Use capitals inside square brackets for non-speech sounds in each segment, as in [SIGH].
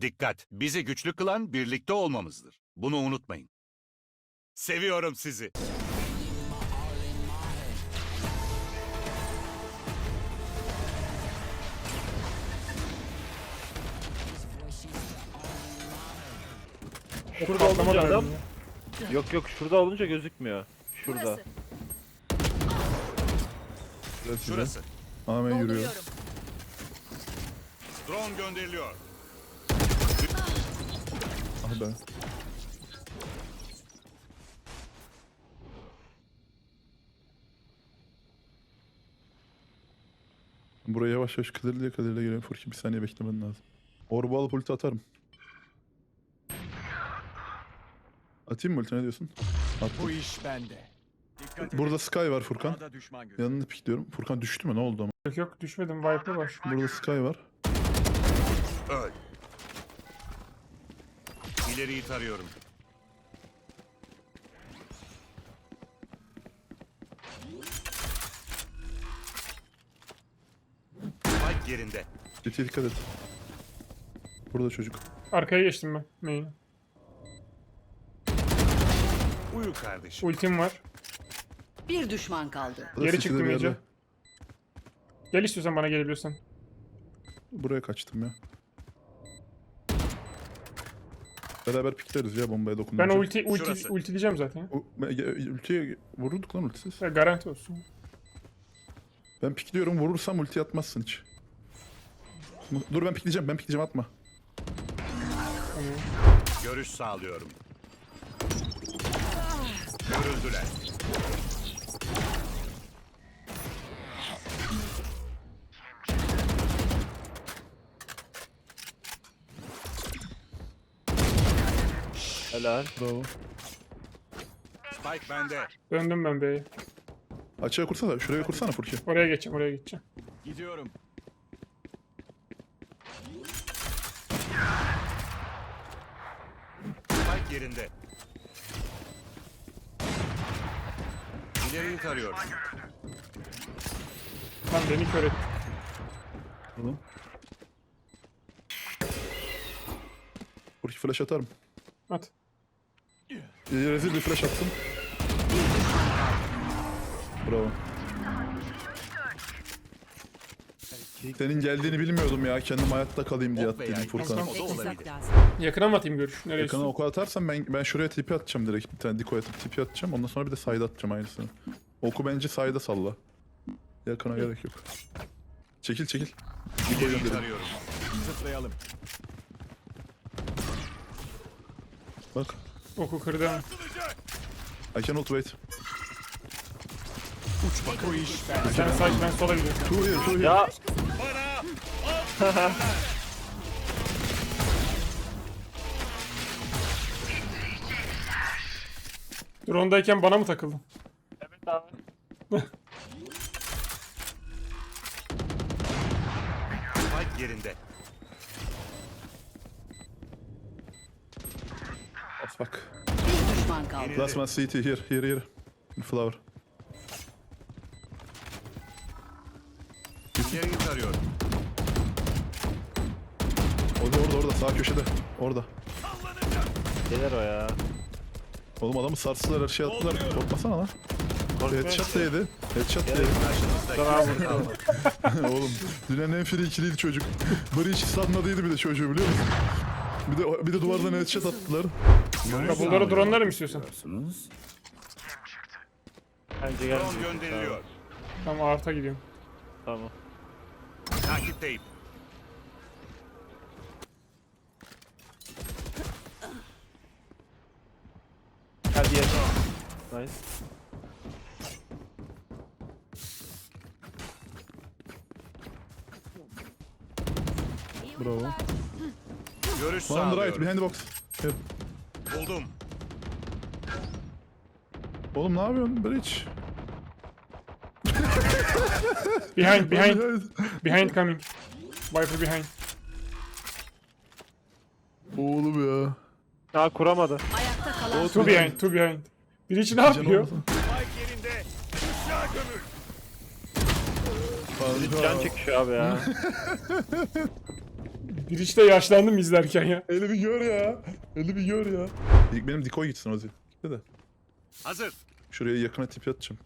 Dikkat! Bizi güçlü kılan birlikte olmamızdır. Bunu unutmayın. Seviyorum sizi. Şurada olunca Patlamadı adam. Yok yok şurada olunca gözükmüyor. Şurada. Burası. Şurası. Hemen yürüyor. Dolduruyorum. Drone gönderiliyor. Ah be. Buraya yavaş yavaş kaderliye kaderliye geliyorum. Furki bir saniye beklemen lazım. Orbu alıp ulti atarım. Atayım mı ulti ne diyorsun? Attım. Bu iş bende. Dikkat Burada Sky var Furkan. Sağda düşman görüyorum. Yanını pikliyorum. Furkan düştü mü? Ne oldu ama? Yok yok düşmedim. Viper var. Burada Sky var. Öl. İleriyi tarıyorum. Spike yerinde. City'ye dikkat et. Burada çocuk. Arkaya geçtim ben. Main. Uyu kardeşim. Ultim var. Bir düşman kaldı. Burada Geri çıktım bir iyice. yerde. Gel istiyorsan bana gelebiliyorsan. Buraya kaçtım ya. Beraber pikleriz ya bombaya Ben dokununca. o ulti, ulti, Şurası. ulti diyeceğim zaten. ya. O- ben- ya- Ultiye vururduk lan ultisiz. Ya garanti olsun. Ben pikliyorum vurursam ulti atmazsın hiç. Dur ben pikleyeceğim ben pikleyeceğim atma. Görüş sağlıyorum. Görüldüler. Helal. Bravo. Spike bende. döndüm ben B'ye. Açığa kursana şuraya kursana Furki. Oraya geçeceğim, oraya geçeceğim. Gidiyorum. Spike yerinde. İleriyi tarıyorum. Lan beni kör etti. Oğlum. Furki flash atarım. At. Ee, rezil bir flash attım. Bravo. Senin geldiğini bilmiyordum ya. Kendim hayatta kalayım diye Oh attım Furkan. Yakına mı atayım görüş? Nereye Yakına oku atarsan ben ben şuraya tipi atacağım direkt. Bir tane diko atıp tipi atacağım. Ondan sonra bir de sayda atacağım aynısını. Oku bence sayda salla. Yakına gerek yok. Çekil çekil. İleriyi gönderin. Zıplayalım. Bak. Oku kırdım. I cannot wait. Bu iş bende. Sen sağ ben sola gidiyorum. Two here, two here. Ya [LAUGHS] Drone'dayken bana mı takıldın? evet abi. Spike yerinde. As bak. Düşman kaldı. Last one CT here, here, here. In flower. İleriyi tarıyorum. Orada orada orada sağ köşede. Orada. Gelir o ya. Oğlum adamı sarstılar her şey attılar. Korkmasana lan. Headshot da yedi. Headshot da yedi. [LAUGHS] Oğlum dünyanın en free ikiliydi çocuk. Breach stunladıydı bir de çocuğu biliyor musun? Bir de bir de duvardan headshot attılar. Bunları drone'larım istiyorsan. Bence. Drone gönderiliyor. Tamam arta gidiyorum. Tamam. Takipteyim. Hadi yer. Nice. Bravo. Görüş One right sağlıyorum. behind the box. Here. Buldum. Oğlum ne yapıyorsun Breach? [LAUGHS] Behind, behind, [LAUGHS] behind coming. Viper behind. Oğlum ya. Ha kuramadı. Ayakta kalan Two behind, two behind. İçin ne yapıyor? Spike yerinde. Kuşağı gömül. Can çekişiyor abi ya. [LAUGHS] Bir işte yaşlandım izlerken ya. Eli bir gör ya. Eli bir gör ya. İlk benim dikoy gitsin Ozi. Gitti de. Hazır. Şuraya yakına tipi atacağım.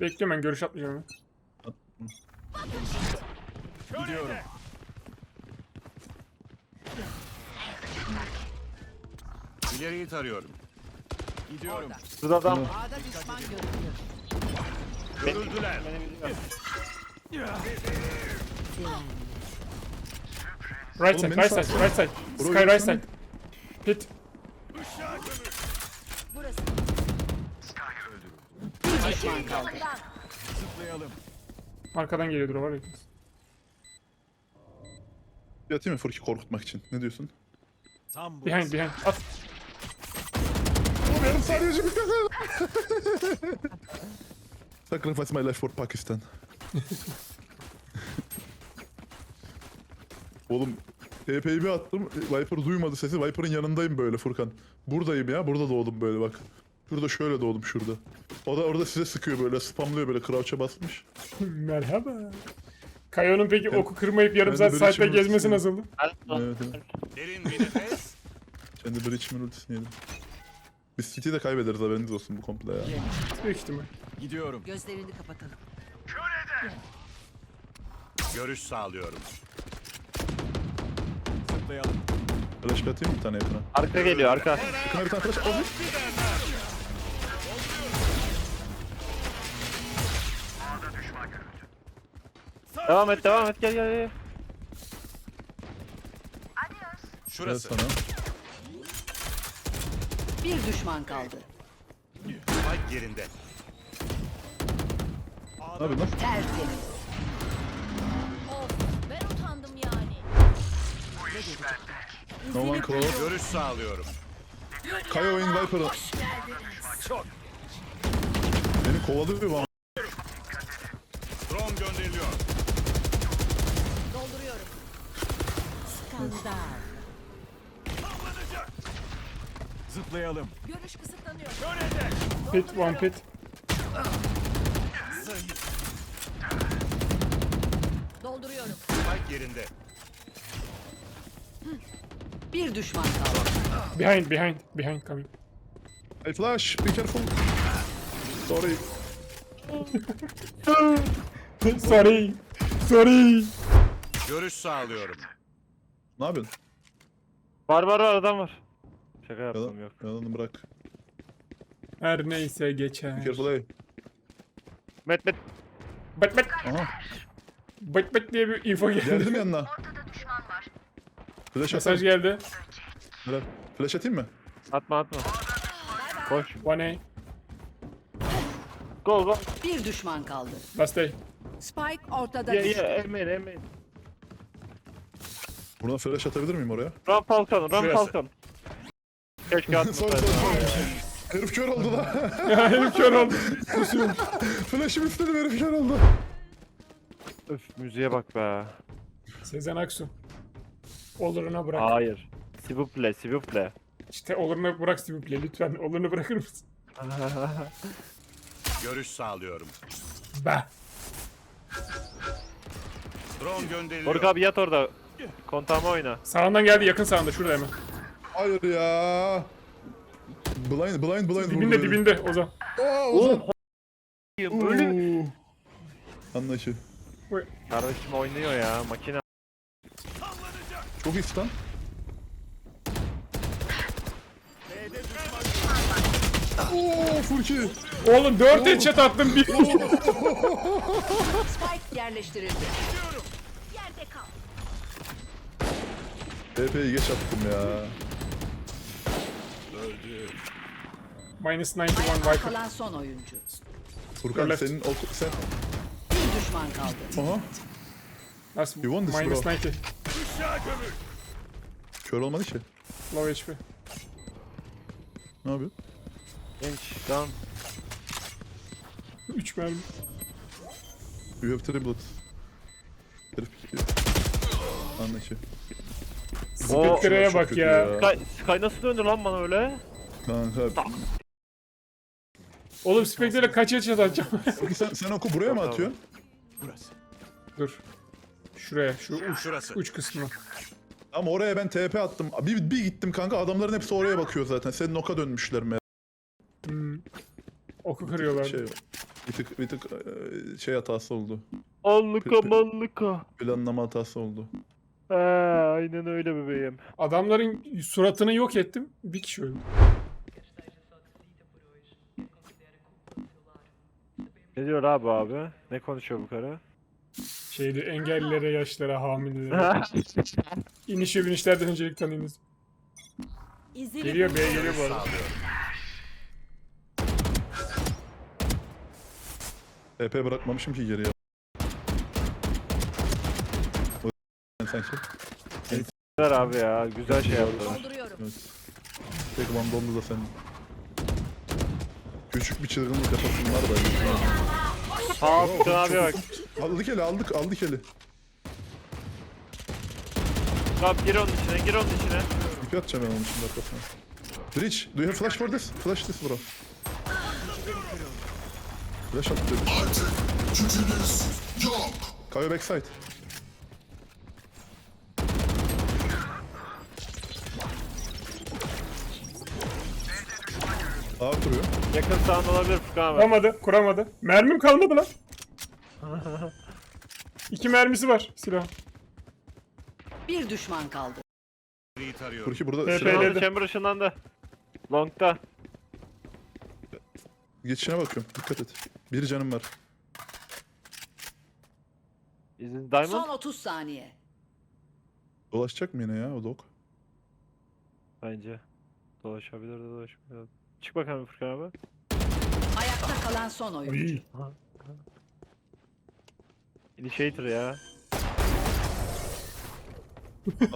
Bekliyorum ben görüş atmayacağım. ya. Gidiyorum. İleriyi tarıyorum. Gidiyorum. Şurada adam. A'da düşman görüldü. Görüldüler. Right Oğlum side, beni right side, right side. Bro, Sky right yapsana. side. Pit. Kaldı. Zıplayalım. Arkadan geliyordur o var ya. Bir atayım mı Furki korkutmak için? Ne diyorsun? Tam bu. Behind, behind. At. Bu benim saniyeci bir Sacrifice my life for Pakistan. Oğlum TP'yi bir attım. Viper duymadı sesi. Viper'ın yanındayım böyle Furkan. Buradayım ya. Burada doğdum böyle bak. Şurada şöyle doğdum şurada. O da orada size sıkıyor böyle spamlıyor böyle crouch'a basmış. [LAUGHS] Merhaba. Kayo'nun peki oku kırmayıp yarım saat çığlık gezmesi nasıldı? Evet, evet. Derin bir nefes. [LAUGHS] Kendi Breach'in ultisini yedim. Biz City'yi de kaybederiz haberiniz olsun bu komple ya. Büyük ihtimal. Gidiyorum. Gözlerini kapatalım. Görüş sağlıyorum. Zıplayalım. Flash atayım mı bir tane yakına? Arka geliyor arka. Yakına bir tane flash. Oğlum. Devam et devam et gel gel gel. Gel Şurası. sana. Bir düşman kaldı. Spike yerinde. Ne yapıyorsun lan? Tertemiz. No one close. Görüş sağlıyorum. Kayo oyun Viper'ı. Beni kovalıyor mu? Drone gönderiliyor. Dolduruyorum. Skandal. Zıplayalım. Görüş kısıtlanıyor. Pit, one pit. Dolduruyorum. Spike yerinde. Bir düşman kaldı. Behind, behind, behind coming. Hey flash, be careful. Sorry. [LAUGHS] Sorry. Sorry. Görüş sağlıyorum. Ne yapıyorsun? Var var var adam var. Şaka yaptım Yalan, yok. yalanı bırak. Her neyse geçer. Be careful hey. Met met. Bat bat. Aha, Bat bat diye bir info geldi. geldim yanına. Flash Mesaj atayım. geldi. Helal. Flash atayım mı? Atma atma. Koş. One A. Go go. Bir düşman kaldı. Last. Spike ortada Ye ye düştü. emeyin emeyin. Buradan flash atabilir miyim oraya? Ram Falcon Ram Şurası. Falcon. Keşke [LAUGHS] Son son. Herif kör oldu lan. [LAUGHS] Ya herif kör oldu. Flash'ım istedim herif kör oldu. Öf müziğe bak be. Sezen Aksu. Oluruna bırak. Hayır. Sivuple sivuple. İşte oluruna bırak Play lütfen. Olurunu bırakır mısın? [LAUGHS] Görüş sağlıyorum. Be. Drone gönderiliyor. Doruk abi yat orada. Kontağıma oyna. Sağından geldi yakın sağında şurada hemen. Hayır ya. Blind blind blind. Dibinde dibinde Ozan. Oğlum. Ölü. Anlaşı. Kardeşim oynuyor ya makine. Çok iyi stun. Oo Furki. Oğlum 4 headshot attım bir. Spike yerleştirildi. Yerde kal. TP'yi geç attım ya. Minus 91 Ayakta Viper. kalan son oyuncu. Furkan Left. senin oku sen. Bir düşman kaldı. Aha. Last You won this, minus bro. 90. Kör olmadı ki. Low HP. Ne yapıyor? Genç down. 3 mermi. You have three bullets. Herif. Anlaşı. Spectre'ye Çok bak kötü ya. Sky, Sky nasıl döndü lan bana öyle? Kanka. Oğlum Spectre'le kaç headshot atacağım? Sen, sen oku buraya mı atıyorsun? Burası. Dur. Şuraya, şu uç, Şurası. uç kısmına. Ama oraya ben TP attım. Bir, bir gittim kanka adamların hepsi oraya bakıyor zaten. Senin oka dönmüşler mi? Hmm. Oku kırıyorlar. Şey, bir tık, bir tık eee, şey hatası oldu. Allıka mallıka. Planlama hatası oldu. He aynen öyle bebeğim. Adamların suratını yok ettim. Bir kişi öldü. Ne diyor abi abi? Ne konuşuyor bu karı? Şeydi engellilere, yaşlara, hamilelere. İniş ve binişlerden öncelik tanıyınız. İzini Geliyor B geliyor bu arada. TP bırakmamışım ki geriye. O sanki. Ver abi ya güzel şey yaptılar. Dolduruyorum. Evet. Tek bandonlu da sen. Küçük bir çılgınlık yapasın var da. Haptın abi bak. Aldık eli aldık aldık eli. Tamam gir onun içine gir onun içine. İpi atacağım ben onun şimdi arkasına. Bridge, do you have flash for this? Flash this bro. Flash at dedi. Artık gücünüz yok. Kayo backside. A kuruyor. Yakın sağın olabilir Furkan abi. Kuramadı, kuramadı. Mermim kalmadı lan. [LAUGHS] İki mermisi var silah. Bir düşman kaldı. Furki burada silah Işınlandı chamber ışınlandı. Long'da. geçişine bakıyorum. Dikkat et. Bir canım var. İzin Diamond. Son 30 saniye. Dolaşacak mı yine ya o dog? Bence. Dolaşabilir de dolaşabilir. Çık bakalım Furkan abi. Ayakta kalan son oyuncu. Initiator ya.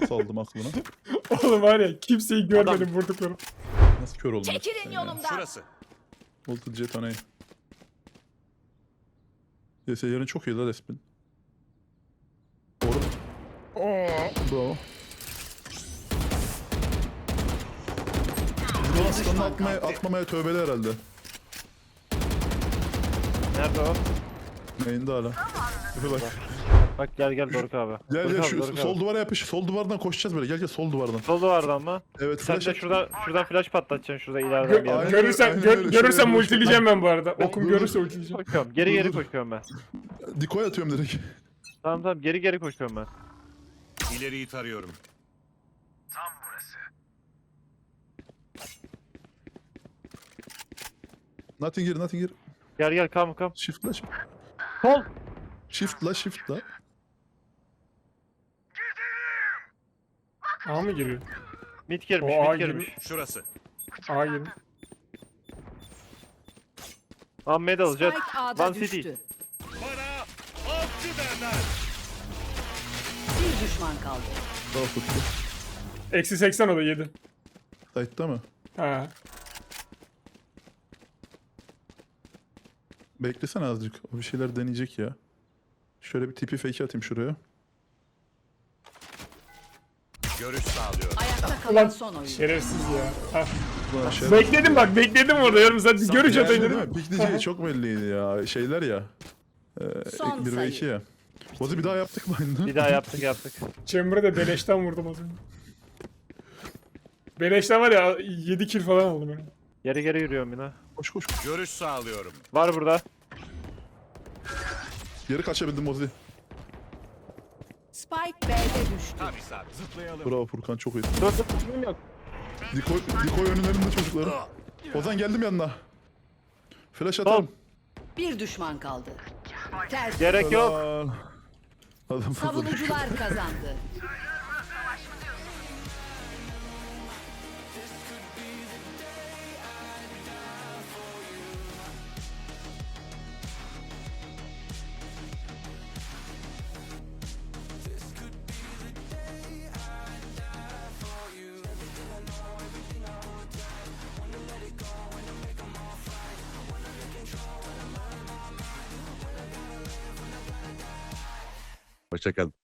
Nasıl aldım aklına? [LAUGHS] Oğlum var ya kimseyi görmedim vurduklarım. Nasıl kör oldum? Çekilin yolumdan. Şurası. Voltage jet. Neyse yarın çok iyi la Despin. Doğru. Bravo. Bu aslanı atmaya, atmamaya tövbeli herhalde. Nerede o? Main'de hala. Bak. Bak gel gel Doruk abi. Gel Doruk gel abi, şu Doruk sol abi. duvara yapış. Sol duvardan koşacağız böyle. Gel gel sol duvardan. Sol duvarda ama. Evet Sen flash de şuradan şuradan flash patlatacaksın şurada ileriden bir Gö- yere. Aynen görürsem aynen öyle. görürsem Şöyle multileyeceğim ben bu arada. Okum dur, görürse ultileyeceğim. Koşuyorum. Geri geri koşuyorum ben. Dikoy atıyorum direkt. Tamam tamam geri geri koşuyorum ben. İleriyi tarıyorum. Nothing here, nothing here. Gel gel kam kam. Shift la shift. Sol. Shift la shift la. A mı giriyor? Mid girmiş O A mid girmiş. Şurası. A girdi. Tamam med alacağız. Spike A'da One City. düştü. Bana avcı derler. Bir düşman kaldı. Sağ tuttu. Eksi 80 o da 7. Sight'ta mı? Ha. Beklesene azıcık. O bir şeyler deneyecek ya. Şöyle bir tipi fake atayım şuraya. Görüş sağlıyorum. Ayakta kalan Ulan son oyuncu. şerefsiz ya. Ha. Bekledim bak bekledim orada yarım saat bir görüş atayım değil dedim. mi? Pikleyeceği çok belliydi ya. Şeyler ya. Ee, Son 1 ve sayı. 2 ya. Bozu bir daha yaptık mı aynı? Bir daha yaptık yaptık. [LAUGHS] Chamber'ı da beleşten vurdum az önce. Beleşten var ya 7 kill falan aldım yani. Geri geri yürüyorum yine. Koş koş. Görüş sağlıyorum. Var burada. Geri kaçabildim Mozi. Spike B'de düştü. Tam isabet. Zıplayalım. Bravo Furkan çok iyi. Dur dur dur, yok. Dikoy, Dikoy önlerinde çocukları. Ozan geldim yanına. Flash atarım. Bir düşman kaldı. Ters. Gerek yok. Adam Savunucular kazandı. [LAUGHS] Hoşçakalın.